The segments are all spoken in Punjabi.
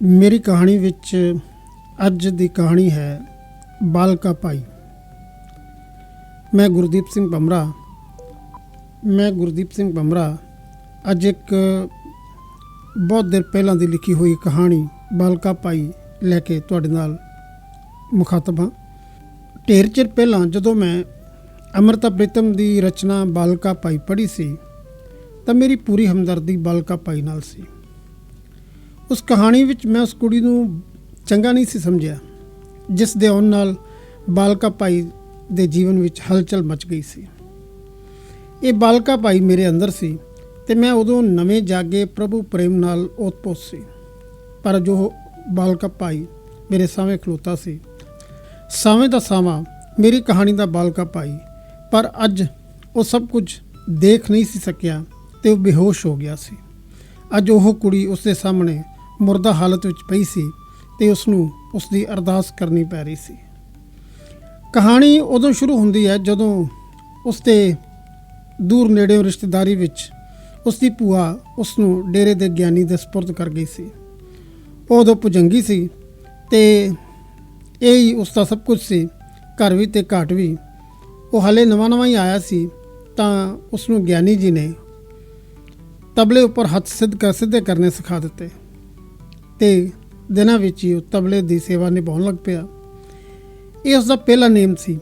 ਮੇਰੀ ਕਹਾਣੀ ਵਿੱਚ ਅੱਜ ਦੀ ਕਹਾਣੀ ਹੈ ਬਾਲਕਾ ਭਾਈ। ਮੈਂ ਗੁਰਦੀਪ ਸਿੰਘ ਭਮਰਾ ਮੈਂ ਗੁਰਦੀਪ ਸਿੰਘ ਭਮਰਾ ਅੱਜ ਇੱਕ ਬਹੁਤ ਦਿਨ ਪਹਿਲਾਂ ਦੀ ਲਿਖੀ ਹੋਈ ਕਹਾਣੀ ਬਾਲਕਾ ਭਾਈ ਲੈ ਕੇ ਤੁਹਾਡੇ ਨਾਲ ਮੁਖਾਤਬ ਹਾਂ। ਢੇਰ ਚਿਰ ਪਹਿਲਾਂ ਜਦੋਂ ਮੈਂ ਅੰਮ੍ਰਿਤਾ ਪ੍ਰੀਤਮ ਦੀ ਰਚਨਾ ਬਾਲਕਾ ਭਾਈ ਪੜ੍ਹੀ ਸੀ, ਤਾਂ ਮੇਰੀ ਪੂਰੀ ਹਮਦਰਦੀ ਬਾਲਕਾ ਭਾਈ ਨਾਲ ਸੀ। ਉਸ ਕਹਾਣੀ ਵਿੱਚ ਮੈਂ ਉਸ ਕੁੜੀ ਨੂੰ ਚੰਗਾ ਨਹੀਂ ਸੀ ਸਮਝਿਆ, ਜਿਸ ਦੇ ਆਉਣ ਨਾਲ ਬਾਲਕਾ ਭਾਈ ਦੇ ਜੀਵਨ ਵਿੱਚ ਹਲਚਲ ਮਚ ਗਈ ਸੀ। ਇਹ ਬਾਲਕਾ ਭਾਈ ਮੇਰੇ ਅੰਦਰ ਸੀ ਤੇ ਮੈਂ ਉਦੋਂ ਨਵੇਂ ਜਾਗੇ ਪ੍ਰਭੂ ਪ੍ਰੇਮ ਨਾਲ ਓਤਪੋਤ ਸੀ, ਪਰ ਜੋ ਬਾਲਕਾ ਭਾਈ ਮੇਰੇ ਸਾਹਮਣੇ ਖਲੋਤਾ ਸੀ, ਸਾਵੇਂ ਦਾ ਸਾਵਾਂ ਮੇਰੀ ਕਹਾਣੀ ਦਾ ਬਾਲਕਾ ਭਾਈ, ਪਰ ਅੱਜ ਉਹ ਸਭ ਕੁਝ ਦੇਖ ਨਹੀਂ ਸੀ ਸਕਿਆ ਤੇ ਉਹ ਬੇਹੋਸ਼ ਹੋ ਗਿਆ ਸੀ। ਅੱਜ ਉਹ ਕੁੜੀ ਉਸ ਦੇ ਸਾਹਮਣੇ ਮੁਰਦਾ ਹਾਲਤ ਵਿੱਚ ਪਈ ਸੀ ਤੇ ਉਸ ਨੂੰ ਉਸ ਦੀ ਅਰਦਾਸ ਕਰਨੀ ਪੈ ਰਹੀ ਸੀ। ਕਹਾਣੀ ਉਦੋਂ ਸ਼ੁਰੂ ਹੁੰਦੀ ਹੈ ਜਦੋਂ ਉਸ ਦੇ ਦੂਰ ਨੇੜੇ ਰਿਸ਼ਤੇਦਾਰੀ ਵਿੱਚ ਉਸ ਦੀ ਭੂਆ ਉਸ ਨੂੰ ਡੇਰੇ ਦੇ ਗਿਆਨੀ ਦੇ ਸਪੁਰਦ ਕਰ ਗਈ ਸੀ। ਉਹ ਉਦੋਂ ਪੁਜੰਗੀ ਸੀ ਤੇ ਇਹ ਹੀ ਉਸ ਦਾ ਸਭ ਕੁਝ ਸੀ। ਘਰ ਵੀ ਤੇ ਘਾਟ ਵੀ। ਉਹ ਹਲੇ ਨਵਾਂ ਨਵਾਂ ਹੀ ਆਇਆ ਸੀ ਤਾਂ ਉਸ ਨੂੰ ਗਿਆਨੀ ਜੀ ਨੇ ਤਬਲੇ ਉੱਪਰ ਹੱਥ ਸਿੱਧ ਕਰ ਸਿੱਧੇ ਕਰਨੇ ਸਿਖਾ ਦਿੱਤੇ। ਤੇ ਦਿਨਾਂ ਵਿੱਚ ਹੀ ਉਹ ਤਬਲੇ ਦੀ ਸੇਵਾ ਨਿਭਾਉਣ ਲੱਗ ਪਿਆ। ਇਹ ਉਸ ਦਾ ਪਹਿਲਾ ਨੇਮ ਸੀ।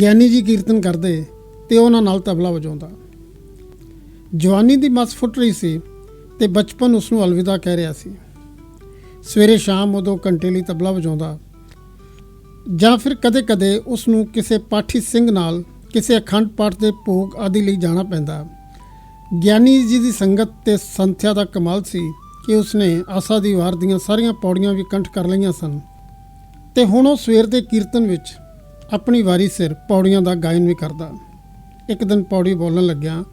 ਗਿਆਨੀ ਜੀ ਕੀਰਤਨ ਕਰਦੇ ਤੇ ਉਹਨਾਂ ਨਾਲ ਤਬਲਾ ਵਜਾਉਂਦਾ। ਜਵਾਨੀ ਦੀ ਮਸ ਫੁੱਟ ਰਹੀ ਸੀ ਤੇ ਬਚਪਨ ਉਸ ਨੂੰ ਅਲਵਿਦਾ ਕਹਿ ਰਿਹਾ ਸੀ। ਸਵੇਰੇ ਸ਼ਾਮ ਉਦੋਂ ਘੰਟੇ ਲਈ ਤਬਲਾ ਵਜਾਉਂਦਾ ਜਾਂ ਫਿਰ ਕਦੇ-ਕਦੇ ਉਸ ਨੂੰ ਕਿਸੇ ਪਾਠੀ ਸਿੰਘ ਨਾਲ ਕਿਸੇ ਅਖੰਡ ਪਾਠ ਦੇ ਭੋਗ ਆਦਿ ਲਈ ਜਾਣਾ ਪੈਂਦਾ। ਗਿਆਨੀ ਜੀ ਦੀ ਸੰਗਤ ਤੇ ਸੰਥਿਆ ਦਾ ਕਮਾਲ ਸੀ। ਕਿ ਉਸਨੇ ਆਸਾ ਦੀ ਵਾਰ ਦੀਆਂ ਸਾਰੀਆਂ ਪੌੜੀਆਂ ਵੀ ਕੰਠ ਕਰ ਲਈਆਂ ਸਨ। ਤੇ ਹੁਣ ਉਹ ਸਵੇਰ ਦੇ ਕੀਰਤਨ ਵਿੱਚ ਆਪਣੀ ਵਾਰੀ ਸਿਰ ਪੌੜੀਆਂ ਦਾ ਗਾਇਨ ਵੀ ਕਰਦਾ। ਇੱਕ ਦਿਨ ਪੌੜੀ ਬੋਲਣ ਲੱਗਿਆ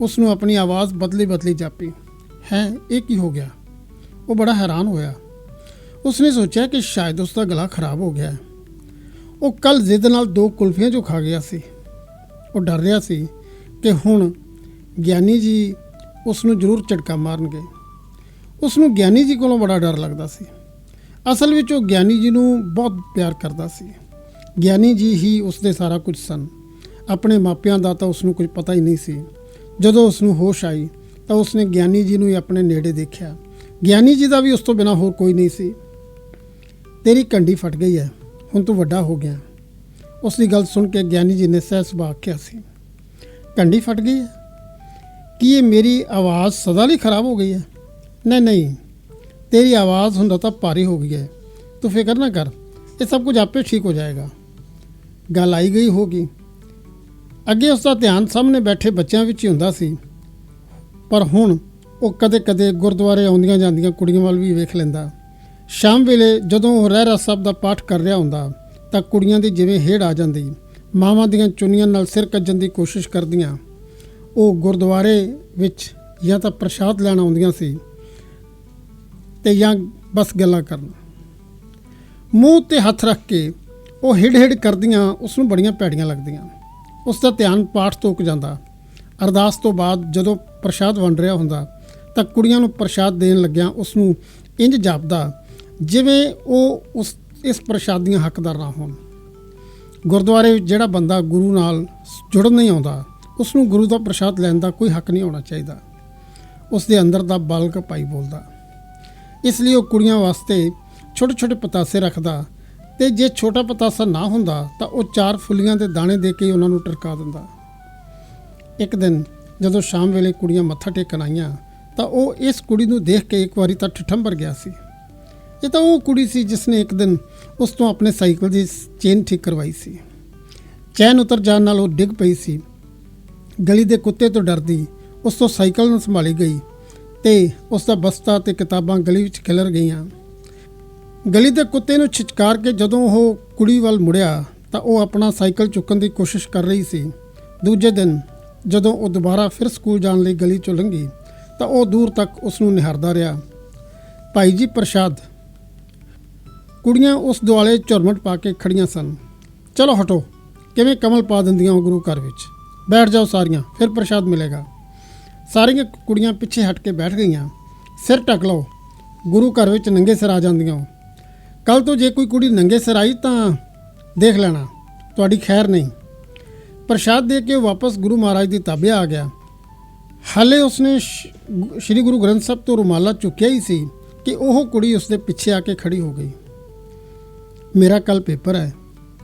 ਉਸ ਨੂੰ ਆਪਣੀ ਆਵਾਜ਼ ਬਦਲੀ ਬਦਲੀ ਜਾਪੀ। ਹੈ, ਇਹ ਕੀ ਹੋ ਗਿਆ? ਉਹ ਬੜਾ ਹੈਰਾਨ ਹੋਇਆ। ਉਸਨੇ ਸੋਚਿਆ ਕਿ ਸ਼ਾਇਦ ਉਸ ਦਾ ਗਲਾ ਖਰਾਬ ਹੋ ਗਿਆ। ਹੈ ਉਹ ਕੱਲ ਜ਼ਿੱਦ ਨਾਲ ਦੋ ਕੁਲਫੀਆਂ ਜੋ ਖਾ ਗਿਆ ਸੀ। ਉਹ ਡਰ ਰਿਹਾ ਸੀ ਕਿ ਹੁਣ ਗਿਆਨੀ ਜੀ ਉਸ ਨੂੰ ਜ਼ਰੂਰ ਝਟਕਾ ਮਾਰਨਗੇ। ਉਸ ਨੂੰ ਗਿਆਨੀ ਜੀ ਕੋਲੋਂ ਬੜਾ ਡਰ ਲੱਗਦਾ ਸੀ। ਅਸਲ ਵਿੱਚ ਉਹ ਗਿਆਨੀ ਜੀ ਨੂੰ ਬਹੁਤ ਪਿਆਰ ਕਰਦਾ ਸੀ। ਗਿਆਨੀ ਜੀ ਹੀ ਉਸ ਦੇ ਸਾਰਾ ਕੁਝ ਸਨ। ਆਪਣੇ ਮਾਪਿਆਂ ਦਾ ਤਾਂ ਉਸ ਨੂੰ ਕੁਝ ਪਤਾ ਹੀ ਨਹੀਂ ਸੀ। ਜਦੋਂ ਉਸ ਨੂੰ ਹੋਸ਼ ਆਈ, ਤਾਂ ਉਸ ਨੇ ਗਿਆਨੀ ਜੀ ਨੂੰ ਹੀ ਆਪਣੇ ਨੇੜੇ ਦੇਖਿਆ। ਗਿਆਨੀ ਜੀ ਦਾ ਵੀ ਉਸ ਤੋਂ ਬਿਨਾ ਹੋਰ ਕੋਈ ਨਹੀਂ ਸੀ। ਤੇਰੀ ਕੰਡੀ ਫਟ ਗਈ ਹੈ, ਹੁਣ ਤੂੰ ਵੱਡਾ ਹੋ ਗਿਆ। ਉਸ ਦੀ ਗੱਲ ਸੁਣ ਕੇ ਗਿਆਨੀ ਜੀ ਨੇ ਸਹਿ ਸੁਭਾਅ ਆਖਿਆ ਸੀ ਕੰਡੀ ਫਟ ਗਈ ਹੈ? ਕੀ ਇਹ ਮੇਰੀ ਆਵਾਜ਼ ਸਦਾ ਲਈ ਖਰਾਬ ਹੋ ਗਈ ਹੈ? ਨਹੀਂ ਨਹੀਂ। ਤੇਰੀ ਆਵਾਜ਼ ਹੁੰਦਾ ਤਾਂ ਭਾਰੀ ਹੋ ਗਈ ਹੈ। ਤੂੰ ਫਿਕਰ ਨਾ ਕਰ, ਇਹ ਸਭ ਕੁਝ ਆਪੇ ਠੀਕ ਹੋ ਜਾਏਗਾ। ਗੱਲ ਆਈ ਗਈ ਹੋਗੀ ਅੱਗੇ ਉਸ ਦਾ ਧਿਆਨ ਸਾਹਮਣੇ ਬੈਠੇ ਬੱਚਿਆਂ ਵਿੱਚ ਹੀ ਹੁੰਦਾ ਸੀ। ਪਰ ਹੁਣ ਉਹ ਕਦੇ-ਕਦੇ ਗੁਰਦੁਆਰੇ ਆਉਂਦੀਆਂ ਜਾਂਦੀਆਂ ਕੁੜੀਆਂ ਵੱਲ ਵੀ ਵੇਖ ਲੈਂਦਾ। ਸ਼ਾਮ ਵੇਲੇ ਜਦੋਂ ਉਹ ਰਹਿਰਾ ਸਾਹਿਬ ਦਾ ਪਾਠ ਕਰ ਰਿਹਾ ਹੁੰਦਾ, ਤਾਂ ਕੁੜੀਆਂ ਦੀ ਜਿਵੇਂ ਹੇੜ ਆ ਜਾਂਦੀ। ਮਾਵਾਂ ਦੀਆਂ ਚੁੰਨੀਆਂ ਨਾਲ ਸਿਰ ਕੱਜਣ ਦੀ ਕੋਸ਼ਿਸ਼ ਕਰਦੀਆਂ। ਉਹ ਗੁਰਦੁਆਰੇ ਵਿੱਚ ਜਾਂ ਤਾਂ ਪ੍ਰਸ਼ਾਦ ਲੈਣ ਆਉਂਦੀਆਂ ਸੀ। ਤੇ ਜਾਂ ਬਸ ਗੱਲਾਂ ਕਰਨ। ਮੂੰਹ ਤੇ ਹੱਥ ਰੱਖ ਕੇ ਉਹ ਹਿੜ ਹਿੜ ਕਰਦੀਆਂ ਉਸ ਨੂੰ ਬੜੀਆਂ ਭੈੜੀਆਂ ਲੱਗਦੀਆਂ। ਉਸ ਦਾ ਧਿਆਨ ਪਾਠ ਤੋਂ ਉਕ ਜਾਂਦਾ। ਅਰਦਾਸ ਤੋਂ ਬਾਅਦ ਜਦੋਂ ਪ੍ਰਸ਼ਾਦ ਵੰਡ ਰਿਹਾ ਹੁੰਦਾ, ਤਾਂ ਕੁੜੀਆਂ ਨੂੰ ਪ੍ਰਸ਼ਾਦ ਦੇਣ ਲੱਗਿਆਂ ਉਸ ਨੂੰ ਇੰਜ ਜਾਪਦਾ, ਜਿਵੇਂ ਉਹ ਉਸ, ਇਸ ਪ੍ਰਸ਼ਾਦ ਦੀਆਂ ਹੱਕਦਾਰ ਨਾ ਹੋਣ। ਗੁਰਦੁਆਰੇ ਵਿੱਚ ਜਿਹੜਾ ਬੰਦਾ ਗੁਰੂ ਨਾਲ ਜੁੜਨ ਨਹੀਂ ਆਉਂਦਾ ਉਸ ਨੂੰ ਗੁਰੂ ਦਾ ਪ੍ਰਸ਼ਾਦ ਲੈਣ ਦਾ ਕੋਈ ਹੱਕ ਨਹੀਂ ਹੋਣਾ ਚਾਹੀਦਾ। ਉਸ ਦੇ ਅੰਦਰ ਦਾ ਬਾਲਕ ਭਾਈ ਬੋਲਦਾ ਇਸ ਲਈ ਉਹ ਕੁੜੀਆਂ ਵਾਸਤੇ ਛੋਟੇ ਛੋਟੇ ਪਤਾਸੇ ਰੱਖਦਾ ਤੇ ਜੇ ਛੋਟਾ ਪਤਾਸਾ ਨਾ ਹੁੰਦਾ ਤਾਂ ਉਹ ਚਾਰ ਫੁੱਲੀਆਂ ਦੇ ਦਾਣੇ ਦੇ ਕੇ ਉਹਨਾਂ ਨੂੰ ਟਰਕਾ ਦਿੰਦਾ। ਇੱਕ ਦਿਨ ਜਦੋਂ ਸ਼ਾਮ ਵੇਲੇ ਕੁੜੀਆਂ ਮੱਥਾ ਟੇਕਣ ਆਈਆਂ ਤਾਂ ਉਹ ਇਸ ਕੁੜੀ ਨੂੰ ਦੇਖ ਕੇ ਇੱਕ ਵਾਰੀ ਤਾਂ ਠਠੰਬਰ ਗਿਆ ਸੀ। ਇਹ ਤਾਂ ਉਹ ਕੁੜੀ ਸੀ ਜਿਸ ਨੇ ਇੱਕ ਦਿਨ ਉਸ ਤੋਂ ਆਪਣੇ ਸਾਈਕਲ ਦੀ ਚੇਨ ਠੀਕ ਕਰਵਾਈ ਸੀ। ਚੈਨ ਉਤਰ ਜਾਣ ਨਾਲ ਉਹ ਡਿੱਗ ਪਈ ਸੀ। ਗਲੀ ਦੇ ਕੁੱਤੇ ਤੋਂ ਡਰਦੀ ਉਸ ਤੋਂ ਸਾਈਕਲ ਨੂੰ ਸੰਭਾਲੀ ਗਈ ਤੇ ਉਸ ਦਾ ਬਸਤਾ ਤੇ ਕਿਤਾਬਾਂ ਗਲੀ ਵਿੱਚ ਖਿਲਰ ਗਈਆਂ। ਗਲੀ ਦੇ ਕੁੱਤੇ ਨੂੰ ਛਿਚਕਾਰ ਕੇ ਜਦੋਂ ਉਹ ਕੁੜੀ ਵੱਲ ਮੁੜਿਆ ਤਾਂ ਉਹ ਆਪਣਾ ਸਾਈਕਲ ਚੁੱਕਣ ਦੀ ਕੋਸ਼ਿਸ਼ ਕਰ ਰਹੀ ਸੀ। ਦੂਜੇ ਦਿਨ ਜਦੋਂ ਉਹ ਦੁਬਾਰਾ ਫਿਰ ਸਕੂਲ ਜਾਣ ਲਈ ਗਲੀ ਚੋਂ ਲੰਘੀ ਤਾਂ ਉਹ ਦੂਰ ਤੱਕ ਉਸ ਨੂੰ ਨਿਹਾਰਦਾ ਰਿਹਾ। ਭਾਈ ਜੀ ਪ੍ਰਸ਼ਾਦ। ਕੁੜੀਆਂ ਉਸ ਦੁਆਲੇ ਝੁਰਮਟ ਪਾ ਕੇ ਖੜੀਆਂ ਸਨ। ਚਲੋ ਹਟੋ, ਕਿਵੇਂ ਕਮਲ ਪਾ ਦਿੰਦੀਆਂ ਉਹ ਗੁਰੂ ਘਰ ਵਿੱਚ? ਬੈਠ ਜਾਓ ਸਾਰੀਆਂ, ਫਿਰ ਪ੍ਰਸ਼ਾਦ ਮਿਲੇਗਾ। ਸਾਰੀਆਂ ਕੁੜੀਆਂ ਪਿੱਛੇ ਹਟ ਕੇ ਬੈਠ ਗਈਆਂ। ਸਿਰ ਢੱਕ ਲਓ। ਗੁਰੂ ਘਰ ਵਿੱਚ ਨੰਗੇ ਸਿਰ ਆ ਜਾਂਦੀਆਂ ਹੋ। ਕੱਲ ਤੋਂ ਜੇ ਕੋਈ ਕੁੜੀ ਨੰਗੇ ਸਿਰ ਆਈ ਤਾਂ ਦੇਖ ਲੈਣਾ। ਤੁਹਾਡੀ ਖੈਰ ਨਹੀਂ। ਪ੍ਰਸ਼ਾਦ ਦੇ ਕੇ ਵਾਪਸ ਗੁਰੂ ਮਹਾਰਾਜ ਦੀ ਤਾਬੇ ਆ ਗਿਆ। ਹਾਲੇ ਉਸਨੇ ਸ਼੍ਰੀ ਗੁਰੂ ਗ੍ਰੰਥ ਸਾਹਿਬ ਤੋਂ ਰੁਮਾਲਾ ਚੁੱਕਿਆ ਹੀ ਸੀ ਕਿ ਉਹ ਕੁੜੀ ਉਸਦੇ ਪਿੱਛੇ ਆ ਕੇ ਖੜੀ ਹੋ ਗਈ। ਮੇਰਾ ਕੱਲ ਪੇਪਰ ਹੈ।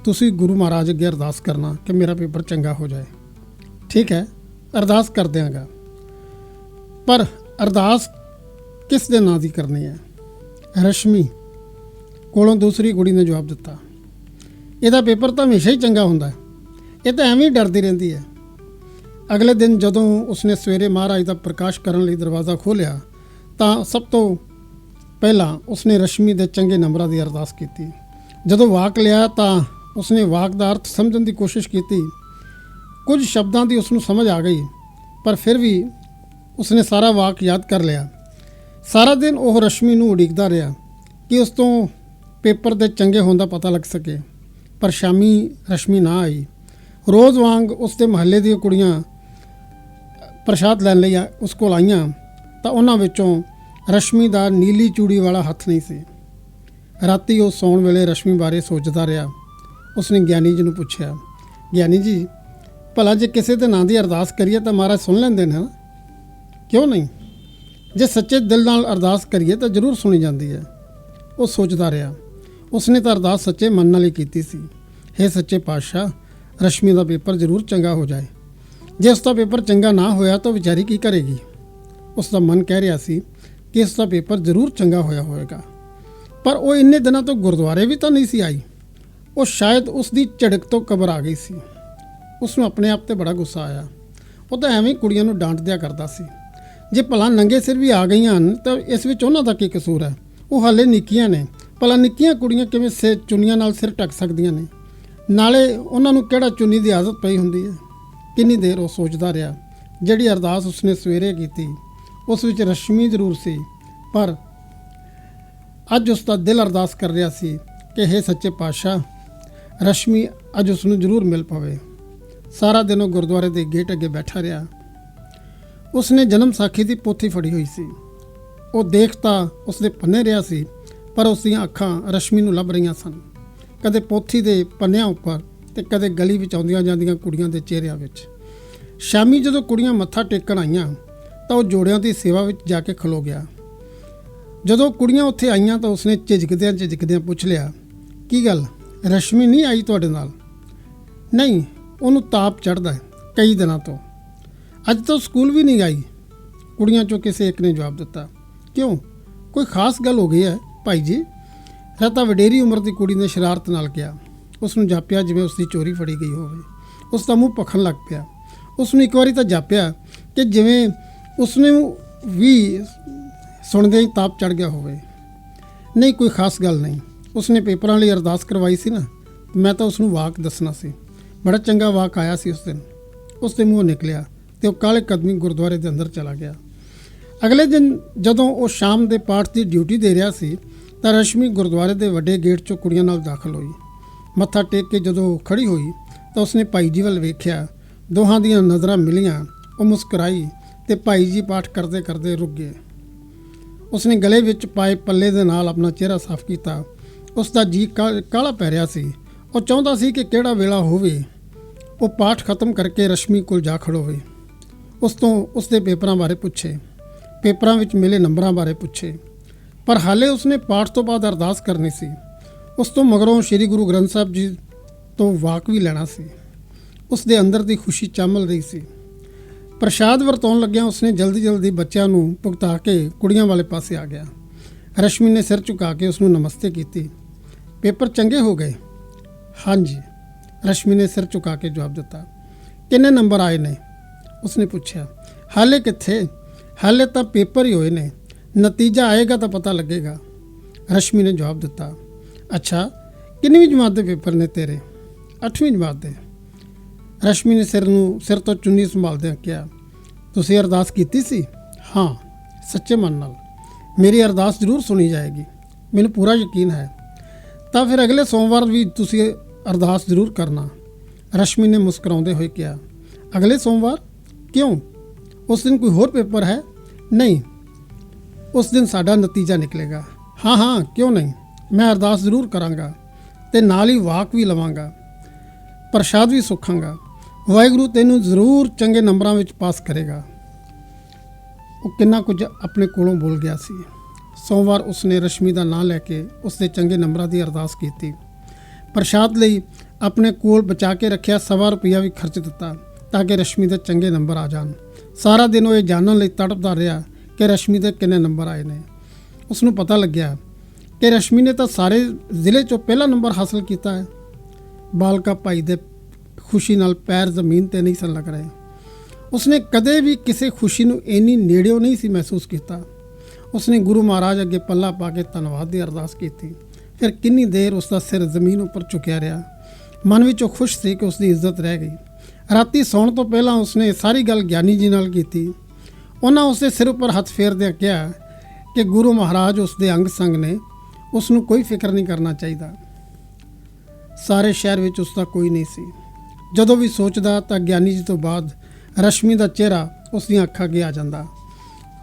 ਤੁਸੀਂ ਗੁਰੂ ਮਹਾਰਾਜ ਅੱਗੇ ਅਰਦਾਸ ਕਰਨਾ ਕਿ ਮੇਰਾ ਪੇਪਰ ਚੰਗਾ ਹੋ ਜਾਏ। ਠੀਕ ਹੈ? ਅਰਦਾਸ ਕਰ ਦਿਆਂਗਾ ਪਰ ਅਰਦਾਸ ਕਿਸ ਦੇ ਨਾਂ ਦੀ ਕਰਨੀ ਹੈ? ਰਸ਼ਮੀ ਕੋਲੋਂ ਦੂਸਰੀ ਕੁੜੀ ਨੇ ਜਵਾਬ ਦਿੱਤਾ, ਇਹਦਾ ਪੇਪਰ ਤਾਂ ਹਮੇਸ਼ਾ ਹੀ ਚੰਗਾ ਹੁੰਦਾ ਇਹ ਤਾਂ ਐਵੇਂ ਹੀ ਡਰਦੀ ਰਹਿੰਦੀ ਹੈ। ਅਗਲੇ ਦਿਨ ਜਦੋਂ ਉਸਨੇ ਸਵੇਰੇ ਮਹਾਰਾਜ ਦਾ ਪ੍ਰਕਾਸ਼ ਕਰਨ ਲਈ ਦਰਵਾਜ਼ਾ ਖੋਲ੍ਹਿਆ, ਤਾਂ ਸਭ ਤੋਂ ਪਹਿਲਾਂ ਉਸਨੇ ਰਸ਼ਮੀ ਦੇ ਚੰਗੇ ਨੰਬਰਾਂ ਦੀ ਅਰਦਾਸ ਕੀਤੀ। ਜਦੋਂ ਵਾਕ ਲਿਆ ਤਾਂ ਉਸਨੇ ਵਾਕ ਦਾ ਅਰਥ ਸਮਝਣ ਦੀ ਕੋਸ਼ਿਸ਼ ਕੀਤੀ। ਕੁਝ ਸ਼ਬਦਾਂ ਦੀ ਉਸ ਨੂੰ ਸਮਝ ਆ ਗਈ, ਪਰ ਫਿਰ ਵੀ ਉਸਨੇ ਸਾਰਾ ਵਾਕ ਯਾਦ ਕਰ ਲਿਆ। ਸਾਰਾ ਦਿਨ ਉਹ ਰਸ਼ਮੀ ਨੂੰ ਉਡੀਕਦਾ ਰਿਹਾ ਕਿ ਉਸ ਤੋਂ ਪੇਪਰ ਦੇ ਚੰਗੇ ਹੋਣ ਦਾ ਪਤਾ ਲੱਗ ਸਕੇ। ਪਰ ਸ਼ਾਮੀ ਰਸ਼ਮੀ ਨਾ ਆਈ। ਰੋਜ਼ ਵਾਂਗ ਉਸ ਦੇ ਮਹੱਲੇ ਦੀਆਂ ਕੁੜੀਆਂ ਪ੍ਰਸ਼ਾਦ ਲੈਣ ਲਈ ਆ- ਉਸ ਕੋਲ ਆਈਆਂ ਤਾਂ ਉਹਨਾਂ ਵਿੱਚੋਂ ਰਸ਼ਮੀ ਦਾ ਨੀਲੀ ਚੂੜੀ ਵਾਲਾ ਹੱਥ ਨਹੀਂ ਸੀ। ਰਾਤੀ ਉਹ ਸੌਣ ਵੇਲੇ ਰਸ਼ਮੀ ਬਾਰੇ ਸੋਚਦਾ ਰਿਹਾ। ਉਸਨੇ ਗਿਆਨੀ ਜੀ ਨੂੰ ਪੁੱਛਿਆ, ਗਿਆਨੀ ਜੀ, ਭਲਾ ਜੇ ਕਿਸੇ ਦੇ ਨਾਂ ਦੀ ਅਰਦਾਸ ਕਰੀਏ ਤਾਂ ਮਹਾਰਾਜ ਸੁਣ ਲੈਂਦੇ ਨੇ ਨਾ? ਕਿਉਂ ਨਹੀਂ? ਜੇ ਸੱਚੇ ਦਿਲ ਨਾਲ ਅਰਦਾਸ ਕਰੀਏ ਤਾਂ ਜ਼ਰੂਰ ਸੁਣੀ ਜਾਂਦੀ ਹੈ। ਉਹ ਸੋਚਦਾ ਰਿਹਾ, ਉਸਨੇ ਤਾਂ ਅਰਦਾਸ ਸੱਚੇ ਮਨ ਨਾਲ ਹੀ ਕੀਤੀ ਸੀ। हे ਸੱਚੇ ਪਾਤਸ਼ਾਹ, ਰਸ਼ਮੀ ਦਾ ਪੇਪਰ ਜ਼ਰੂਰ ਚੰਗਾ ਹੋ ਜਾਏ। ਜੇ ਉਸ ਦਾ ਪੇਪਰ ਚੰਗਾ ਨਾ ਹੋਇਆ ਤਾਂ ਵਿਚਾਰੀ ਕੀ ਕਰੇਗੀ? ਉਸ ਦਾ ਮਨ ਕਹਿ ਰਿਹਾ ਸੀ ਕਿ ਇਸ ਦਾ ਪੇਪਰ ਜ਼ਰੂਰ ਚੰਗਾ ਹੋਇਆ ਹੋਵੇਗਾ। ਪਰ ਉਹ ਇੰਨੇ ਦਿਨਾਂ ਤੋਂ ਗੁਰਦੁਆਰੇ ਵੀ ਤਾਂ ਨਹੀਂ ਸੀ ਆਈ। ਉਹ ਸ਼ਾਇਦ ਉਸ ਦੀ ਝੜਕ ਤੋਂ ਕਬਰ ਆ ਗਈ ਸੀ। ਉਸ ਨੂੰ ਆਪਣੇ ਆਪ ਤੇ ਬੜਾ ਗੁੱਸਾ ਆਇਆ। ਉਹ ਤਾਂ ਐਵੇਂ ਹੀ ਕੁੜੀਆਂ ਨੂੰ ਡਾਂਟ ਦਿਆ ਕਰਦਾ ਸੀ। ਜੇ ਭਲਾ ਨੰਗੇ ਸਿਰ ਵੀ ਆ ਗਈਆਂ ਹਨ, ਤਾਂ ਇਸ ਵਿੱਚ ਉਹਨਾਂ ਦਾ ਕੀ ਕਸੂਰ ਹੈ? ਉਹ ਹਾਲੇ ਨਿੱਕੀਆਂ ਨੇ। ਭਲਾ ਨਿੱਕੀਆਂ ਕੁੜੀਆਂ ਕਿਵੇਂ ਸਿਰ ਚੁੰਨੀਆਂ ਨਾਲ ਸਿਰ ਢੱਕ ਸਕਦੀਆਂ ਨੇ? ਨਾਲੇ ਉਹਨਾਂ ਨੂੰ ਕਿਹੜਾ ਚੁੰਨੀ ਦੀ ਆਦਤ ਪਈ ਹੁੰਦੀ ਹੈ? ਕਿੰਨੀ ਦੇਰ ਉਹ ਸੋਚਦਾ ਰਿਹਾ? ਜਿਹੜੀ ਅਰਦਾਸ ਉਸਨੇ ਸਵੇਰੇ ਕੀਤੀ, ਉਸ ਵਿੱਚ ਰਸ਼ਮੀ ਜ਼ਰੂਰ ਸੀ। ਪਰ ਅੱਜ ਉਸ ਦਾ ਦਿਲ ਅਰਦਾਸ ਕਰ ਰਿਹਾ ਸੀ ਕਿ हे ਸੱਚੇ ਪਾਤਸ਼ਾਹ, ਰਸ਼ਮੀ ਅੱਜ ਉਸ ਨੂੰ ਜ਼ਰੂਰ ਮਿਲ ਪਵੇ। ਸਾਰਾ ਦਿਨ ਉਹ ਗੁਰਦੁਆਰੇ ਦੇ ਗੇਟ ਅੱਗੇ ਬੈਠਾ ਰਿਹਾ। ਉਸਨੇ ਜਨਮ ਸਾਖੀ ਦੀ ਪੋਥੀ ਫੜੀ ਹੋਈ ਸੀ। ਉਹ ਦੇਖਤਾ ਉਸਦੇ ਪੰਨੇ ਰਿਹਾ ਸੀ, ਪਰ ਉਸ ਦੀਆਂ ਅੱਖਾਂ ਰਸ਼ਮੀ ਨੂੰ ਲੱਭ ਰਹੀਆਂ ਸਨ। ਕਦੇ ਪੋਥੀ ਦੇ ਪੰਨਿਆਂ ਉੱਪਰ ਤੇ ਕਦੇ ਗਲੀ ਵਿੱਚ ਆਉਂਦੀਆਂ ਜਾਂਦੀਆਂ ਕੁੜੀਆਂ ਦੇ ਚਿਹਰਿਆਂ ਵਿੱਚ। ਸ਼ਾਮੀ ਜਦੋਂ ਕੁੜੀਆਂ ਮੱਥਾ ਟੇਕਣ ਆਈਆਂ, ਤਾਂ ਉਹ ਜੋੜਿਆਂ ਦੀ ਸੇਵਾ ਵਿੱਚ ਜਾ ਕੇ ਖਲੋ ਗਿਆ। ਜਦੋਂ ਕੁੜੀਆਂ ਉੱਥੇ ਆਈਆਂ ਤਾਂ ਉਸਨੇ ਝਿਜਕਦਿਆਂ ਝਿਜਕਦਿਆਂ ਪੁੱਛ ਲਿਆ, ਕੀ ਗੱਲ? ਰਸ਼ਮੀ ਨਹੀਂ ਆਈ ਤੁਹਾਡੇ ਨਾਲ? ਨਹੀਂ, ਉਹਨੂੰ ਤਾਪ ਚੜਦਾ ਹੈ ਕਈ ਦਿਨਾਂ ਤੋਂ। ਅੱਜ ਤੋਂ ਸਕੂਲ ਵੀ ਨਹੀਂ ਗਈ ਕੁੜੀਆਂ ਚੋਂ ਕਿਸੇ ਇੱਕ ਨੇ ਜਵਾਬ ਦਿੱਤਾ। ਕਿਉਂ? ਕੋਈ ਖਾਸ ਗੱਲ ਹੋ ਗਈ ਹੈ ਭਾਈ ਜੀ? ਇਹ ਤਾਂ ਵਡੇਰੀ ਉਮਰ ਦੀ ਕੁੜੀ ਨੇ ਸ਼ਰਾਰਤ ਨਾਲ ਕਿਹਾ। ਉਸ ਨੂੰ ਜਾਪਿਆ ਜਿਵੇਂ ਉਸ ਦੀ ਚੋਰੀ ਫੜੀ ਗਈ ਹੋਵੇ। ਉਸ ਦਾ ਮੂੰਹ ਪਖਣ ਲੱਗ ਪਿਆ। ਉਸ ਨੂੰ ਇੱਕ ਵਾਰੀ ਤਾਂ ਜਾਪਿਆ ਕਿ ਜਿਵੇਂ ਉਸ ਨੂੰ ਵੀ ਸੁਣਦੇ ਹੀ ਤਾਪ ਚੜ ਗਿਆ ਹੋਵੇ। ਨਹੀਂ, ਕੋਈ ਖਾਸ ਗੱਲ ਨਹੀਂ। ਉਸਨੇ ਪੇਪਰਾਂ ਲਈ ਅਰਦਾਸ ਕਰਵਾਈ ਸੀ ਨਾ। ਮੈਂ ਤਾਂ ਉਸ ਨੂੰ ਵਾਕ ਦੱਸਣਾ ਸੀ। ਬੜਾ ਚੰਗਾ ਵਾਕ ਆਇਆ ਸੀ ਉਸ ਦਿਨ। ਉਸ ਦੇ ਮੂੰਹੋਂ ਨਿਕਲਿਆ। ਤੇ ਉਹ ਕਾਲੇ ਕਦਮੀ ਗੁਰਦੁਆਰੇ ਦੇ ਅੰਦਰ ਚਲਾ ਗਿਆ। ਅਗਲੇ ਦਿਨ ਜਦੋਂ ਉਹ ਸ਼ਾਮ ਦੇ ਪਾਠ ਦੀ ਡਿਊਟੀ ਦੇ ਰਿਹਾ ਸੀ, ਤਾਂ ਰਸ਼ਮੀ ਗੁਰਦੁਆਰੇ ਦੇ ਵੱਡੇ ਗੇਟ 'ਚੋਂ ਕੁੜੀਆਂ ਨਾਲ ਦਾਖਲ ਹੋਈ। ਮੱਥਾ ਟੇਕ ਕੇ ਜਦੋਂ ਉਹ ਖੜੀ ਹੋਈ, ਤਾਂ ਉਸਨੇ ਭਾਈ ਜੀ ਵੱਲ ਵੇਖਿਆ। ਦੋਹਾਂ ਦੀਆਂ ਨਜ਼ਰਾਂ ਮਿਲੀਆਂ, ਉਹ ਮੁਸਕਰਾਈ ਤੇ ਭਾਈ ਜੀ ਪਾਠ ਕਰਦੇ ਕਰਦੇ ਰੁਕ ਗਏ। ਉਸਨੇ ਗਲੇ ਵਿੱਚ ਪਾਏ ਪੱਲੇ ਦੇ ਨਾਲ ਆਪਣਾ ਚਿਹਰਾ ਸਾਫ਼ ਕੀਤਾ। ਉਸ ਦਾ ਜੀ ਕਾ- ਕਾਹਲਾ ਪੈ ਰਿਹਾ ਸੀ। ਉਹ ਚਾਹੁੰਦਾ ਸੀ ਕਿ ਕਿਹੜਾ ਵੇਲਾ ਹੋਵੇ। ਉਹ ਪਾਠ ਖਤਮ ਕਰਕੇ ਰਸ਼ਮੀ ਕੋਲ ਜਾ ਖੜੋ ਹੋਵੇ ਉਸ ਤੋਂ ਉਸ ਦੇ ਪੇਪਰਾਂ ਬਾਰੇ ਪੁੱਛੇ। ਪੇਪਰਾਂ ਵਿੱਚ ਮਿਲੇ ਨੰਬਰਾਂ ਬਾਰੇ ਪੁੱਛੇ। ਪਰ ਹਾਲੇ ਉਸਨੇ ਪਾਠ ਤੋਂ ਬਾਅਦ ਅਰਦਾਸ ਕਰਨੀ ਸੀ। ਉਸ ਤੋਂ ਮਗਰੋਂ ਸ੍ਰੀ ਗੁਰੂ ਗ੍ਰੰਥ ਸਾਹਿਬ ਜੀ ਤੋਂ ਵਾਕ ਵੀ ਲੈਣਾ ਸੀ। ਉਸ ਦੇ ਅੰਦਰ ਦੀ ਖੁਸ਼ੀ ਚਾਮਲ ਰਹੀ ਸੀ। ਪ੍ਰਸ਼ਾਦ ਵਰਤਾਉਣ ਲੱਗਿਆ ਉਸਨੇ ਜਲਦੀ ਜਲਦੀ ਬੱਚਿਆਂ ਨੂੰ ਭੁਗਤਾ ਕੇ ਕੁੜੀਆਂ ਵਾਲੇ ਪਾਸੇ ਆ ਗਿਆ। ਰਸ਼ਮੀ ਨੇ ਸਿਰ ਝੁਕਾ ਕੇ ਉਸ ਨੂੰ ਨਮਸਤੇ ਕੀਤੀ। ਪੇਪਰ ਚੰਗੇ ਹੋ ਗਏ? ਹਾਂਜੀ। ਰਸ਼ਮੀ ਨੇ ਸਿਰ ਝੁਕਾ ਕੇ ਜਵਾਬ ਦਿੱਤਾ। ਕਿੰਨੇ ਨੰਬਰ ਆਏ ਨੇ? ਉਸਨੇ ਪੁੱਛਿਆ, ਹਾਲੇ ਕਿੱਥੇ? ਹਾਲੇ ਤਾਂ ਪੇਪਰ ਹੀ ਹੋਏ ਨੇ। ਨਤੀਜਾ ਆਏਗਾ ਤਾਂ ਪਤਾ ਲੱਗੇਗਾ। ਰਸ਼ਮੀ ਨੇ ਜਵਾਬ ਦਿੱਤਾ, ਅੱਛਾ, ਕਿੰਨਵੀਂ ਜਮਾਤ ਦੇ ਪੇਪਰ ਨੇ ਤੇਰੇ? 8ਵੀਂ ਜਮਾਤ ਦੇ। ਰਸ਼ਮੀ ਨੇ ਸਿਰ ਨੂੰ, ਸਿਰ ਤੋਂ ਚੁੰਨੀ ਸੰਭਾਲਦਿਆਂ ਕਿਹਾ, ਤੁਸੀਂ ਅਰਦਾਸ ਕੀਤੀ ਸੀ? ਹਾਂ, ਸੱਚੇ ਮਨ ਨਾਲ। ਮੇਰੀ ਅਰਦਾਸ ਜ਼ਰੂਰ ਸੁਣੀ ਜਾਏਗੀ। ਮੈਨੂੰ ਪੂਰਾ ਯਕੀਨ ਹੈ। ਤਾਂ ਫਿਰ ਅਗਲੇ ਸੋਮਵਾਰ ਵੀ ਤੁਸੀਂ ਅਰਦਾਸ ਜ਼ਰੂਰ ਕਰਨਾ। ਰਸ਼ਮੀ ਨੇ ਮੁਸਕਰਾਉਂਦੇ ਹੋਏ ਕਿਹਾ, ਅਗਲੇ ਸੋਮਵਾਰ? ਕਿਉਂ? ਉਸ ਦਿਨ ਕੋਈ ਹੋਰ ਪੇਪਰ ਹੈ? ਨਹੀਂ। ਉਸ ਦਿਨ ਸਾਡਾ ਨਤੀਜਾ ਨਿਕਲੇਗਾ। ਹਾਂ ਹਾਂ, ਕਿਉਂ ਨਹੀਂ? ਮੈਂ ਅਰਦਾਸ ਜ਼ਰੂਰ ਕਰਾਂਗਾ ਤੇ ਨਾਲ ਹੀ ਵਾਕ ਵੀ ਲਵਾਂਗਾ। ਪ੍ਰਸ਼ਾਦ ਵੀ ਸੁਖਾਂਗਾ। ਵਾਹਿਗੁਰੂ ਤੈਨੂੰ ਜ਼ਰੂਰ ਚੰਗੇ ਨੰਬਰਾਂ ਵਿੱਚ ਪਾਸ ਕਰੇਗਾ। ਉਹ ਕਿੰਨਾ ਕੁਝ ਆਪਣੇ ਕੋਲੋਂ ਬੋਲ ਗਿਆ ਸੀ। ਸੋਮਵਾਰ ਉਸਨੇ ਰਸ਼ਮੀ ਦਾ ਨਾਂ ਲੈ ਕੇ ਉਸਦੇ ਚੰਗੇ ਨੰਬਰਾਂ ਦੀ ਅਰਦਾਸ ਕੀਤੀ। ਪ੍ਰਸ਼ਾਦ ਲਈ ਆਪਣੇ ਕੋਲ ਬਚਾ ਕੇ ਰੱਖਿਆ ਸਵਾ ਰੁਪਇਆ ਵੀ ਖਰਚ ਦਿੱਤਾ। ਤਾਂ ਕਿ ਰਸ਼ਮੀ ਦੇ ਚੰਗੇ ਨੰਬਰ ਆ ਜਾਣ। ਸਾਰਾ ਦਿਨ ਉਹ ਇਹ ਜਾਣਨ ਲਈ ਤੜਪਦਾ ਰਿਹਾ ਕਿ ਰਸ਼ਮੀ ਦੇ ਕਿੰਨੇ ਨੰਬਰ ਆਏ ਨੇ। ਉਸ ਨੂੰ ਪਤਾ ਲੱਗਿਆ ਕਿ ਰਸ਼ਮੀ ਨੇ ਤਾਂ ਸਾਰੇ ਜ਼ਿਲ੍ਹੇ 'ਚੋਂ ਪਹਿਲਾ ਨੰਬਰ ਹਾਸਲ ਕੀਤਾ ਹੈ। ਬਾਲਕਾ ਭਾਈ ਦੇ ਖੁਸ਼ੀ ਨਾਲ ਪੈਰ ਜ਼ਮੀਨ ਤੇ ਨਹੀਂ ਸਨ ਲੱਗ ਰਹੇ। ਉਸਨੇ ਕਦੇ ਵੀ ਕਿਸੇ ਖੁਸ਼ੀ ਨੂੰ ਇੰਨੀ ਨੇੜਿਓਂ ਨਹੀਂ ਸੀ ਮਹਿਸੂਸ ਕੀਤਾ। ਉਸਨੇ ਗੁਰੂ ਮਹਾਰਾਜ ਅੱਗੇ ਪੱਲਾ ਪਾ ਕੇ ਧੰਨਵਾਦ ਦੀ ਅਰਦਾਸ ਕੀਤੀ। ਫਿਰ ਕਿੰਨੀ ਦੇਰ ਉਸ ਦਾ ਸਿਰ ਜ਼ਮੀਨ ਉੱਪਰ ਝੁਕਿਆ ਰਿਹਾ। ਮਨ ਵਿੱਚ ਉਹ ਖੁਸ਼ ਸੀ ਕਿ ਉਸ ਦੀ ਇੱਜ਼ਤ ਰਹਿ ਗਈ। ਰਾਤੀ ਸੌਣ ਤੋਂ ਪਹਿਲਾਂ ਉਸਨੇ ਸਾਰੀ ਗੱਲ ਗਿਆਨੀ ਜੀ ਨਾਲ ਕੀਤੀ। ਉਹਨਾਂ ਉਸਦੇ ਸਿਰ ਉੱਪਰ ਹੱਥ ਫੇਰਦਿਆਂ ਕਿਹਾ ਕਿ ਗੁਰੂ ਮਹਾਰਾਜ ਉਸਦੇ ਅੰਗ ਸੰਗ ਨੇ ਉਸ ਨੂੰ ਕੋਈ ਫਿਕਰ ਨਹੀਂ ਕਰਨਾ ਚਾਹੀਦਾ। ਸਾਰੇ ਸ਼ਹਿਰ ਵਿੱਚ ਉਸ ਦਾ ਕੋਈ ਨਹੀਂ ਸੀ। ਜਦੋਂ ਵੀ ਸੋਚਦਾ ਤਾਂ ਗਿਆਨੀ ਜੀ ਤੋਂ ਬਾਅਦ ਰਸ਼ਮੀ ਦਾ ਚਿਹਰਾ ਉਸ ਦੀਆਂ ਅੱਖਾਂ ਅੱਗੇ ਆ ਜਾਂਦਾ।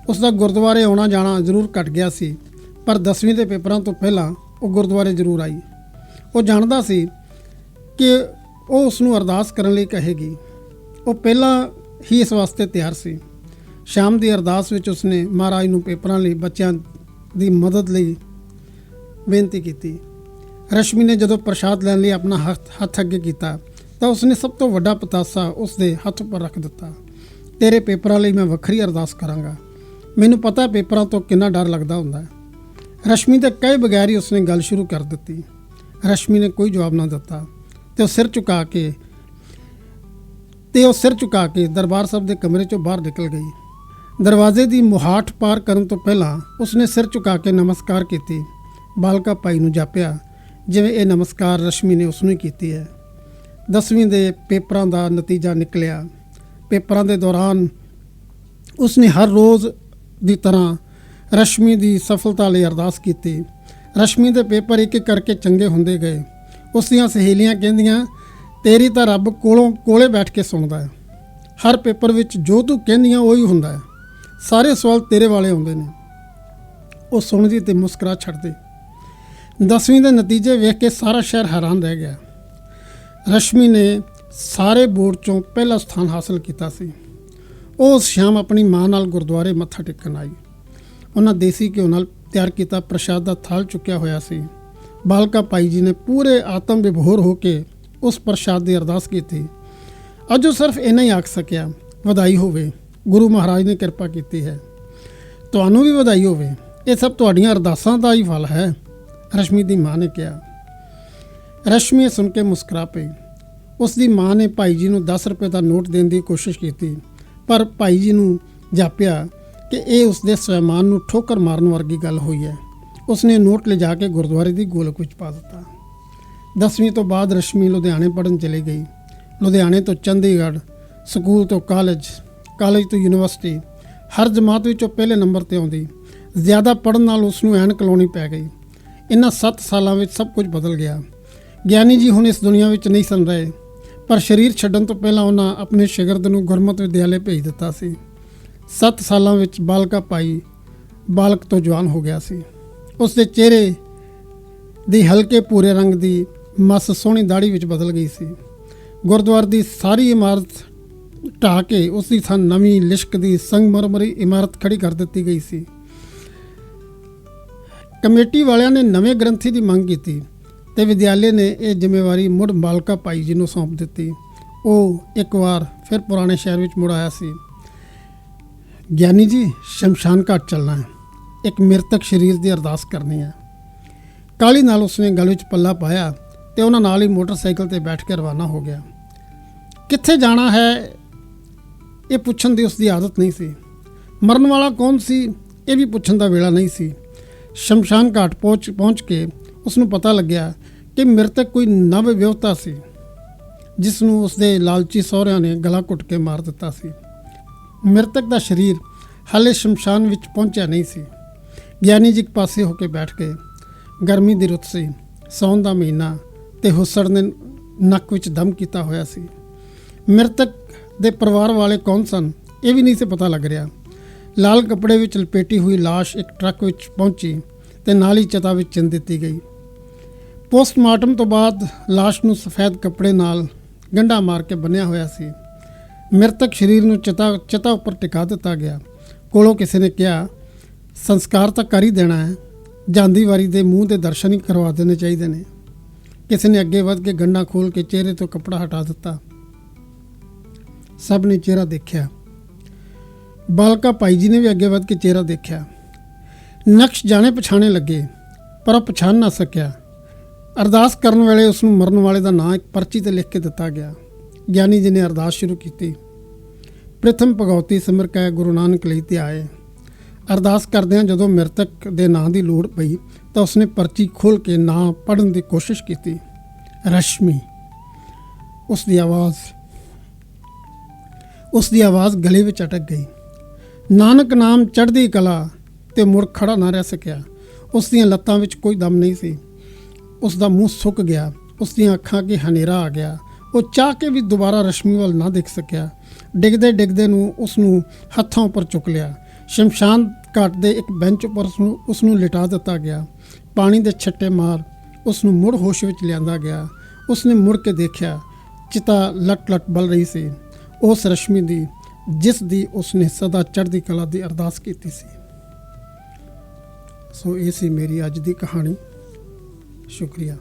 ਉਸ ਦਾ ਗੁਰਦੁਆਰੇ ਆਉਣਾ ਜਾਣਾ ਜ਼ਰੂਰ ਘਟ ਗਿਆ ਸੀ, ਪਰ 10ਵੀਂ ਦੇ ਪੇਪਰਾਂ ਤੋਂ ਪਹਿਲਾਂ ਉਹ ਗੁਰਦੁਆਰੇ ਜ਼ਰੂਰ ਆਈ। ਉਹ ਜਾਣਦਾ ਸੀ ਕਿ ਉਹ ਉਸ ਨੂੰ ਅਰਦਾਸ ਕਰਨ ਲਈ ਕਹੇਗੀ। ਉਹ ਪਹਿਲਾਂ ਹੀ ਇਸ ਵਾਸਤੇ ਤਿਆਰ ਸੀ। ਸ਼ਾਮ ਦੀ ਅਰਦਾਸ ਵਿੱਚ ਉਸਨੇ ਮਹਾਰਾਜ ਨੂੰ ਪੇਪਰਾਂ ਲਈ ਬੱਚਿਆਂ ਦੀ ਮਦਦ ਲਈ ਬੇਨਤੀ ਕੀਤੀ। ਰਸ਼ਮੀ ਨੇ ਜਦੋਂ ਪ੍ਰਸ਼ਾਦ ਲੈਣ ਲਈ ਆਪਣਾ ਹੱਥ ਹੱਥ ਅੱਗੇ ਕੀਤਾ, ਤਾਂ ਉਸਨੇ ਸਭ ਤੋਂ ਵੱਡਾ ਪਤਾਸਾ ਉਸ ਦੇ ਹੱਥ ਉੱਪਰ ਰੱਖ ਦਿੱਤਾ। ਤੇਰੇ ਪੇਪਰਾਂ ਲਈ ਮੈਂ ਵੱਖਰੀ ਅਰਦਾਸ ਕਰਾਂਗਾ। ਮੈਨੂੰ ਪਤਾ ਪੇਪਰਾਂ ਤੋਂ ਕਿੰਨਾ ਡਰ ਲੱਗਦਾ ਹੁੰਦਾ ਹੈ। ਰਸ਼ਮੀ ਦੇ ਕਹੇ ਬਗੈਰ ਹੀ ਉਸਨੇ ਗੱਲ ਸ਼ੁਰੂ ਕਰ ਦਿੱਤੀ। ਰਸ਼ਮੀ ਨੇ ਕੋਈ ਜਵਾਬ ਨਾ ਦਿੱਤਾ। ਤੇ ਉਹ ਸਿਰ ਝੁਕਾ ਕੇ, ਤੇ ਉਹ ਸਿਰ ਝੁਕਾ ਕੇ ਦਰਬਾਰ ਸਾਹਿਬ ਦੇ ਕਮਰੇ ਚੋਂ ਬਾਹਰ ਨਿਕਲ ਗਈ। ਦਰਵਾਜ਼ੇ ਦੀ ਮੁਹਾਠ ਪਾਰ ਕਰਨ ਤੋਂ ਪਹਿਲਾਂ ਉਸਨੇ ਸਿਰ ਝੁਕਾ ਕੇ ਨਮਸਕਾਰ ਕੀਤੀ। ਬਾਲਕਾ ਭਾਈ ਨੂੰ ਜਾਪਿਆ, ਜਿਵੇਂ ਇਹ ਨਮਸਕਾਰ ਰਸ਼ਮੀ ਨੇ ਉਸ ਨੂੰ ਹੀ ਕੀਤੀ ਹੈ। 10ਵੀਂ ਦੇ ਪੇਪਰਾਂ ਦਾ ਨਤੀਜਾ ਨਿਕਲਿਆ। ਪੇਪਰਾਂ ਦੇ ਦੌਰਾਨ ਉਸਨੇ ਹਰ ਰੋਜ਼ ਦੀ ਤਰ੍ਹਾਂ ਰਸ਼ਮੀ ਦੀ ਸਫਲਤਾ ਲਈ ਅਰਦਾਸ ਕੀਤੀ। ਰਸ਼ਮੀ ਦੇ ਪੇਪਰ ਇੱਕ ਇੱਕ ਕਰਕੇ ਚੰਗੇ ਹੁੰਦੇ ਗਏ। ਉਸ ਦੀਆਂ ਸਹੇਲੀਆਂ ਕਹਿੰਦੀਆਂ, ਤੇਰੀ ਤਾਂ ਰੱਬ ਕੋਲੋਂ ਕੋਲੇ ਬੈਠ ਕੇ ਸੁਣਦਾ ਹੈ। ਹਰ ਪੇਪਰ ਵਿੱਚ ਜੋ ਤੂੰ ਕਹਿੰਦੀਆਂ ਉਹੀ ਹੁੰਦਾ ਹੈ। ਸਾਰੇ ਸਵਾਲ ਤੇਰੇ ਵਾਲੇ ਆਉਂਦੇ ਨੇ। ਉਹ ਸੁਣਦੀ ਤੇ ਮੁਸਕਰਾ ਛੱਡਦੀ। ਦਸਵੀਂ ਦੇ ਨਤੀਜੇ ਵੇਖ ਕੇ ਸਾਰਾ ਸ਼ਹਿਰ ਹੈਰਾਨ ਰਹਿ ਗਿਆ। ਰਸ਼ਮੀ ਨੇ ਸਾਰੇ ਬੋਰਡ ਚੋਂ ਪਹਿਲਾ ਸਥਾਨ ਹਾਸਲ ਕੀਤਾ ਸੀ। ਉਹ ਸ਼ਾਮ ਆਪਣੀ ਮਾਂ ਨਾਲ ਗੁਰਦੁਆਰੇ ਮੱਥਾ ਟੇਕਣ ਆਈ। ਉਹਨਾਂ ਦੇਸੀ ਘਿਓ ਨਾਲ ਤਿਆਰ ਕੀਤਾ ਪ੍ਰਸ਼ਾਦ ਦਾ ਥਾਲ ਚੁੱਕਿਆ ਹੋਇਆ ਸੀ। ਬਾਲਕਾ ਭਾਈ ਜੀ ਨੇ ਪੂਰੇ ਆਤਮ ਵਿਭੋਰ ਹੋ ਕੇ ਉਸ ਪ੍ਰਸ਼ਾਦ ਦੀ ਅਰਦਾਸ ਕੀਤੀ। ਅੱਜ ਉਹ ਸਿਰਫ ਇੰਨਾ ਹੀ ਆਖ ਸਕਿਆ, ਵਧਾਈ ਹੋਵੇ, ਗੁਰੂ ਮਹਾਰਾਜ ਨੇ ਕਿਰਪਾ ਕੀਤੀ ਹੈ। ਤੁਹਾਨੂੰ ਵੀ ਵਧਾਈ ਹੋਵੇ, ਇਹ ਸਭ ਤੁਹਾਡੀਆਂ ਅਰਦਾਸਾਂ ਦਾ ਹੀ ਫਲ ਹੈ, ਰਸ਼ਮੀ ਦੀ ਮਾਂ ਨੇ ਕਿਹਾ। ਰਸ਼ਮੀ ਸੁਣ ਕੇ ਮੁਸਕਰਾ ਪਈ। ਉਸ ਦੀ ਮਾਂ ਨੇ ਭਾਈ ਜੀ ਨੂੰ 10 ਰੁਪਏ ਦਾ ਨੋਟ ਦੇਣ ਦੀ ਕੋਸ਼ਿਸ਼ ਕੀਤੀ, ਪਰ ਭਾਈ ਜੀ ਨੂੰ ਜਾਪਿਆ ਕਿ ਇਹ ਉਸ ਦੇ ਸਵੈਮਾਨ ਨੂੰ ਠੋਕਰ ਮਾਰਨ ਵਰਗੀ ਗੱਲ ਹੋਈ ਹੈ। ਉਸਨੇ ਨੋਟ ਲਿਜਾ ਕੇ ਗੁਰਦੁਆਰੇ ਦੀ ਗੋਲਕ ਵਿੱਚ ਪਾ ਦਿੱਤਾ। 10ਵੀਂ ਤੋਂ ਬਾਅਦ ਰਸ਼ਮੀ ਲੁਧਿਆਣੇ ਪੜਨ ਚਲੀ ਗਈ। ਲੁਧਿਆਣੇ ਤੋਂ ਚੰਡੀਗੜ੍ਹ, ਸਕੂਲ ਤੋਂ ਕਾਲਜ ਕਾਲਜ ਤੋਂ ਯੂਨੀਵਰਸਿਟੀ, ਹਰ ਜਮਾਤ ਵਿੱਚੋਂ ਪਹਿਲੇ ਨੰਬਰ ਤੇ ਆਉਂਦੀ। ਜ਼ਿਆਦਾ ਪੜਨ ਨਾਲ ਉਸ ਨੂੰ ਐਨਕ ਲਾਉਣੀ ਪੈ ਗਈ। ਇਹਨਾਂ 7 ਸਾਲਾਂ ਵਿੱਚ ਸਭ ਕੁਝ ਬਦਲ ਗਿਆ। ਗਿਆਨੀ ਜੀ ਹੁਣ ਇਸ ਦੁਨੀਆ ਵਿੱਚ ਨਹੀਂ ਸਨ ਰਹੇ, ਪਰ ਸਰੀਰ ਛੱਡਣ ਤੋਂ ਪਹਿਲਾਂ ਉਹਨਾਂ ਆਪਣੇ ਸ਼ਾਗਿਰਦ ਨੂੰ ਗੁਰਮਤਿ ਵਿਦਿਆਲੇ ਭੇਜ ਦਿੱਤਾ ਸੀ। 7 ਸਾਲਾਂ ਵਿੱਚ ਬਾਲਕਾ ਭਾਈ ਬਾਲਕ ਤੋਂ ਜਵਾਨ ਹੋ ਗਿਆ ਸੀ। ਉਸ ਦੇ ਚਿਹਰੇ ਦੀ ਹਲਕੇ ਭੂਰੇ ਰੰਗ ਦੀ ਮਸ ਸੋਹਣੀ ਦਾੜੀ ਵਿੱਚ ਬਦਲ ਗਈ ਸੀ। ਗੁਰਦੁਆਰੇ ਦੀ ਸਾਰੀ ਇਮਾਰਤ ਢਾਹ ਕੇ ਉਸ ਦੀ ਥਾਂ ਨਵੀਂ ਲਿਸ਼ਕ ਦੀ ਸੰਗਮਰਮਰੀ ਇਮਾਰਤ ਖੜੀ ਕਰ ਦਿੱਤੀ ਗਈ ਸੀ। ਕਮੇਟੀ ਵਾਲਿਆਂ ਨੇ ਨਵੇਂ ਗ੍ਰੰਥੀ ਦੀ ਮੰਗ ਕੀਤੀ ਤੇ ਵਿਦਿਆਲੇ ਨੇ ਇਹ ਜ਼ਿੰਮੇਵਾਰੀ ਮੁੜ ਮਾਲਕਾ ਭਾਈ ਜੀ ਨੂੰ ਸੌਂਪ ਦਿੱਤੀ। ਉਹ ਇੱਕ ਵਾਰ ਫਿਰ ਪੁਰਾਣੇ ਸ਼ਹਿਰ ਵਿੱਚ ਮੁੜ ਆਇਆ ਸੀ। ਗਿਆਨੀ ਜੀ, ਸ਼ਮਸ਼ਾਨ ਘਾਟ ਚੱਲਣਾ ਹੈ। ਇੱਕ ਮ੍ਰਿਤਕ ਸਰੀਰ ਦੀ ਅਰਦਾਸ ਕਰਨੀ ਹੈ। ਕਾਲੀ ਨਾਲ ਉਸਨੇ ਗਲ ਵਿੱਚ ਪੱਲਾ ਪਾਇਆ ਤੇ ਉਹਨਾਂ ਨਾਲ ਹੀ ਮੋਟਰਸਾਈਕਲ ਤੇ ਬੈਠ ਕੇ ਰਵਾਨਾ ਹੋ ਗਿਆ। ਕਿੱਥੇ ਜਾਣਾ ਹੈ, ਇਹ ਪੁੱਛਣ ਦੀ ਉਸਦੀ ਆਦਤ ਨਹੀਂ ਸੀ। ਮਰਨ ਵਾਲਾ ਕੌਣ ਸੀ, ਇਹ ਵੀ ਪੁੱਛਣ ਦਾ ਵੇਲਾ ਨਹੀਂ ਸੀ। ਸ਼ਮਸ਼ਾਨ ਘਾਟ ਪਹੁੰਚ ਪਹੁੰਚ ਕੇ ਉਸ ਨੂੰ ਪਤਾ ਲੱਗਿਆ ਕਿ ਮ੍ਰਿਤਕ ਕੋਈ ਨਵ ਵਿਆਹੁਤਾ ਸੀ ਜਿਸ ਨੂੰ ਉਸਦੇ ਲਾਲਚੀ ਸਹੁਰਿਆਂ ਨੇ ਗਲਾ ਘੁੱਟ ਕੇ ਮਾਰ ਦਿੱਤਾ ਸੀ। ਮ੍ਰਿਤਕ ਦਾ ਸਰੀਰ ਹਾਲੇ ਸ਼ਮਸ਼ਾਨ ਵਿੱਚ ਪਹੁੰਚਿਆ ਨਹੀਂ ਸੀ। ਗਿਆਨੀ ਜੀ ਇੱਕ ਪਾਸੇ ਹੋ ਕੇ ਬੈਠ ਗਏ। ਗਰਮੀ ਦੀ ਰੁੱਤ ਸੀ। ਸੌਣ ਦਾ ਮਹੀਨਾ ਤੇ ਹੁਸੜ ਨੇ ਨੱਕ ਵਿੱਚ ਦਮ ਕੀਤਾ ਹੋਇਆ ਸੀ। ਮ੍ਰਿਤਕ ਦੇ ਪਰਿਵਾਰ ਵਾਲੇ ਕੌਣ ਸਨ, ਇਹ ਵੀ ਨਹੀਂ ਸੀ ਪਤਾ ਲੱਗ ਰਿਹਾ। ਲਾਲ ਕੱਪੜੇ ਵਿੱਚ ਲਪੇਟੀ ਹੋਈ ਲਾਸ਼ ਇੱਕ ਟਰੱਕ ਵਿੱਚ ਪਹੁੰਚੀ ਤੇ ਨਾਲ ਹੀ ਚਤਾ ਵਿੱਚ ਚਿਣ ਦਿੱਤੀ ਗਈ। ਪੋਸਟਮਾਰਟਮ ਤੋਂ ਬਾਅਦ ਲਾਸ਼ ਨੂੰ ਸਫੈਦ ਕੱਪੜੇ ਨਾਲ ਗੰਢਾ ਮਾਰ ਕੇ ਬੰਨਿਆ ਹੋਇਆ ਸੀ। ਮ੍ਰਿਤਕ ਸਰੀਰ ਨੂੰ ਚਤਾ ਚਤਾ ਉੱਪਰ ਟਿਕਾ ਦਿੱਤਾ ਗਿਆ। ਕੋਲੋਂ ਕਿਸੇ ਨੇ ਕਿਹਾ ਸੰਸਕਾਰ ਤਾਂ ਕਰ ਹੀ ਦੇਣਾ ਹੈ। ਜਾਂਦੀ ਵਾਰੀ ਦੇ ਮੂੰਹ ਦੇ ਦਰਸ਼ਨ ਹੀ ਕਰਵਾ ਦੇਣੇ ਚਾਹੀਦੇ ਨੇ। ਕਿਸੇ ਨੇ ਅੱਗੇ ਵੱਧ ਕੇ ਗੰਢਾ ਖੋਲ ਕੇ ਚਿਹਰੇ ਤੋਂ ਕੱਪੜਾ ਹਟਾ ਦਿੱਤਾ। ਸਭ ਨੇ ਚਿਹਰਾ ਦੇਖਿਆ। ਬਾਲਕਾ ਭਾਈ ਜੀ ਨੇ ਵੀ ਅੱਗੇ ਵੱਧ ਕੇ ਚਿਹਰਾ ਦੇਖਿਆ। ਨਕਸ਼ ਜਾਣੇ ਪਛਾਣੇ ਲੱਗੇ, ਪਰ ਉਹ ਪਛਾਣ ਨਾ ਸਕਿਆ। ਅਰਦਾਸ ਕਰਨ ਵੇਲੇ ਉਸ ਨੂੰ ਮਰਨ ਵਾਲੇ ਦਾ ਨਾਂ ਇੱਕ ਪਰਚੀ ਤੇ ਲਿਖ ਕੇ ਦਿੱਤਾ ਗਿਆ। ਗਿਆਨੀ ਜੀ ਨੇ ਅਰਦਾਸ ਸ਼ੁਰੂ ਕੀਤੀ। ਪ੍ਰਥਮ ਭਗਉਤੀ ਸਿਮਰ ਕੈ ਗੁਰੂ ਨਾਨਕ ਲਈ ਤੇ ਆਏ। ਅਰਦਾਸ ਕਰਦਿਆਂ ਜਦੋਂ ਮ੍ਰਿਤਕ ਦੇ ਨਾਂ ਦੀ ਲੋੜ ਪਈ, ਤਾਂ ਉਸਨੇ ਪਰਚੀ ਖੋਲ ਕੇ ਨਾਂ ਪੜਨ ਦੀ ਕੋਸ਼ਿਸ਼ ਕੀਤੀ। ਰਸ਼ਮੀ। ਉਸ ਦੀ ਆਵਾਜ਼, ਉਸ ਦੀ ਆਵਾਜ਼ ਗਲੇ ਵਿੱਚ ਅਟਕ ਗਈ। ਨਾਨਕ ਨਾਮ ਚੜ੍ਹਦੀ ਕਲਾ ਤੇ ਮੁੜ ਖੜਾ ਨਾ ਰਹਿ ਸਕਿਆ। ਉਸ ਦੀਆਂ ਲੱਤਾਂ ਵਿੱਚ ਕੋਈ ਦਮ ਨਹੀਂ ਸੀ। ਉਸ ਦਾ ਮੂੰਹ ਸੁੱਕ ਗਿਆ। ਉਸ ਦੀਆਂ ਅੱਖਾਂ 'ਕੇ ਹਨੇਰਾ ਆ ਗਿਆ। ਉਹ ਚਾਹ ਕੇ ਵੀ ਦੁਬਾਰਾ ਰਸ਼ਮੀ ਵੱਲ ਨਾ ਦੇਖ ਸਕਿਆ। ਡਿੱਗਦੇ ਡਿੱਗਦੇ ਨੂੰ ਉਸ ਨੂੰ ਹੱਥਾਂ ਉੱਪਰ ਚੁੱਕ ਲਿਆ। ਸ਼ਮਸ਼ਾਨ ਘਾਟ ਦੇ ਇੱਕ ਬੈਂਚ ਉੱਪਰ ਉਸ ਨੂੰ ਲਿਟਾ ਦਿੱਤਾ ਗਿਆ। ਪਾਣੀ ਦੇ ਛੱਟੇ ਮਾਰ ਉਸ ਨੂੰ ਮੁੜ ਹੋਸ਼ ਵਿੱਚ ਲਿਆਂਦਾ ਗਿਆ। ਉਸ ਨੇ ਮੁੜ ਕੇ ਦੇਖਿਆ, ਚਿਤਾ ਲਟ ਲਟ ਬਲ ਰਹੀ ਸੀ। ਉਸ ਰਸ਼ਮੀ ਦੀ, ਜਿਸ ਦੀ ਉਸ ਨੇ ਸਦਾ ਚੜ੍ਹਦੀ ਕਲਾ ਦੀ ਅਰਦਾਸ ਕੀਤੀ ਸੀ। ਸੋ ਇਹ ਸੀ ਮੇਰੀ ਅੱਜ ਦੀ ਕਹਾਣੀ। ਸ਼ੁਕਰੀਆ।